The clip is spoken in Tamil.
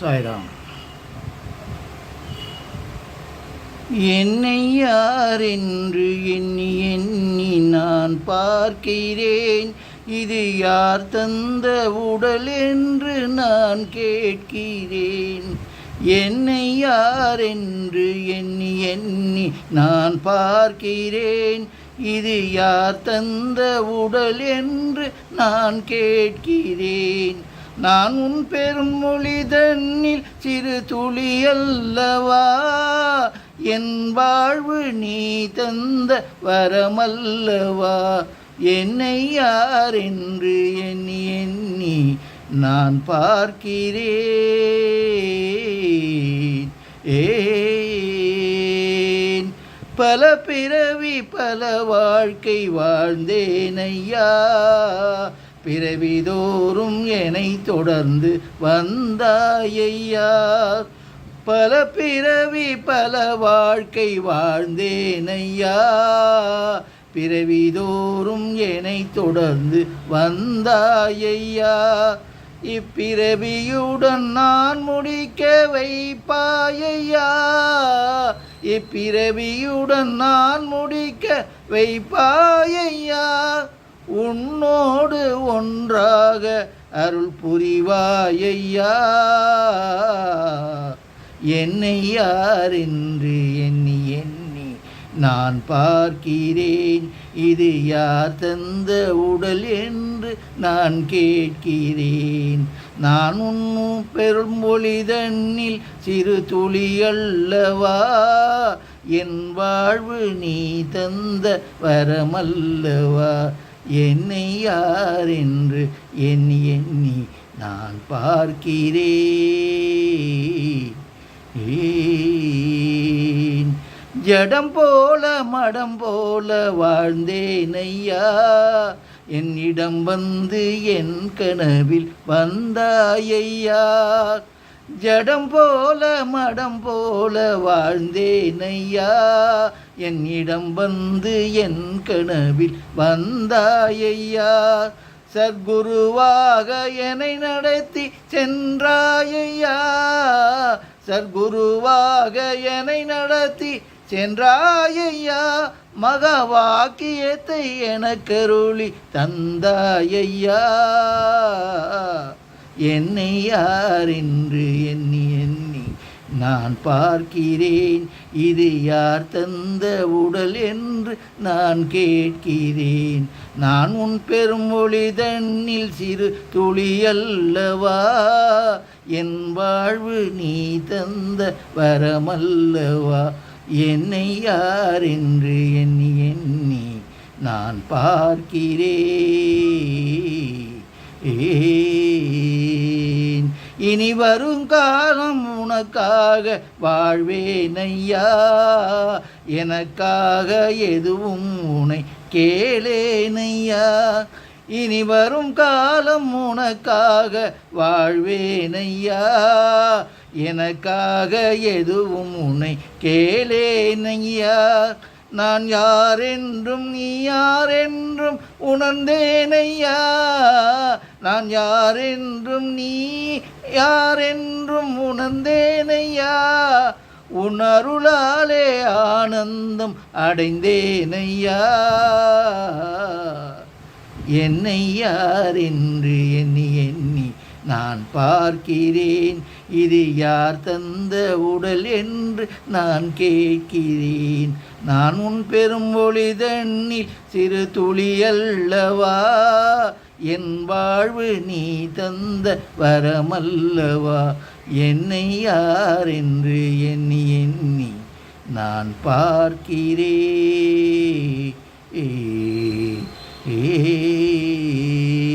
சாய்ராம். என்னை யார் என்று எண்ணி எண்ணி நான் பார்க்கிறேன். இது யார் தந்த உடல் என்று நான் கேட்கிறேன். என்னை யார் என்று எண்ணி எண்ணி நான் பார்க்கிறேன். இது யார் தந்த உடல் என்று நான் கேட்கிறேன். நான் உன் பெரும் மொழி தன்னில் சிறு துளி அல்லவா? என் வாழ்வு நீ தந்த வரமல்லவா? என்னை யார் என்று எண்ணி எண்ணி நான் பார்க்கிறேன். ஏன்? பல பிறவி பல வாழ்க்கை வாழ்ந்தேனையா பிறவிதோறும் என்னை தொடர்ந்து வந்தாயையா பல பிறவி பல வாழ்க்கை வாழ்ந்தேனையா. பிறவிதோறும் என்னை தொடர்ந்து வந்தாயையா. இப்பிறவியுடன் நான் முடிக்க வைப்பாயையா. இப்பிறவியுடன் நான் முடிக்க வைப்பாயையா. உன்னோடு ஒன்றாக அருள் புரிவாயையா? என்னை யார் என்று எண்ணி எண்ணி நான் பார்க்கிறேன். இது யார் தந்த உடல் என்று நான் கேட்கிறேன். நான் உன்னும் பெருமொழி தண்ணில் சிறு துளி அல்லவா? என் வாழ்வு நீ தந்த வரமல்லவா? என்னை யார் என்று எண்ணி எண்ணி நான் பார்க்கிறேன் ஜடம் போல மடம் போல வாழ்ந்தேன் ஐயா. என்னிடம் வந்து என் கனவில் வந்தாயையா ஜடம் போல மடம் போல வாழ்ந்தேன் ஐயா என்னிடம் வந்து என் கனவில் வந்தாயையா? சர்க்குருவாக என்னை நடத்தி சென்றாயையா? சர்க்குருவாக என்னை நடத்தி சென்றாயையா? மகா வாக்கியத்தை எனக்கருளி தந்தாயையா? என்னை யார் என்று எண்ணி எண்ணி நான் பார்க்கிறேன். இது யார் தந்த உடல் என்று நான் கேட்கிறேன். நான் உன் பெருமொழி தன்னில் சிறு துளி அல்லவா? என் வாழ்வு நீ தந்த வரமல்லவா? என்னை யார் என்று எண்ணி எண்ணி நான் பார்க்கிறேன். இனி வரும் காலம் உனக்காக வாழ்வேன் ஐயா எனக்காக எதுவும் உனை கேளேனையா? இனி வரும் காலம் உனக்காக வாழ்வேனையா? எனக்காக எதுவும் உன்னை கேளேனையா? நான் யாரென்றும் நீ யாரென்றும் உணர்ந்தேனையா? நான் யாரென்றும் நீ யாரென்றும் உணர்ந்தேனையா? உணருளாலே ஆனந்தம் அடைந்தேனையா? என்னை யார் என்று எண்ணி எண்ணி நான் பார்க்கிறேன் இது யார் தந்த உடல் என்று நான் கேட்கிறேன். நான் உன் பெரும் ஒளி தண்ணில் சிறு துளி அல்லவா? என் வாழ்வு நீ தந்த வரமல்லவா? என்னை யார் என்று எண்ணி எண்ணி நான் பார்க்கிறே. ஏ ஏ.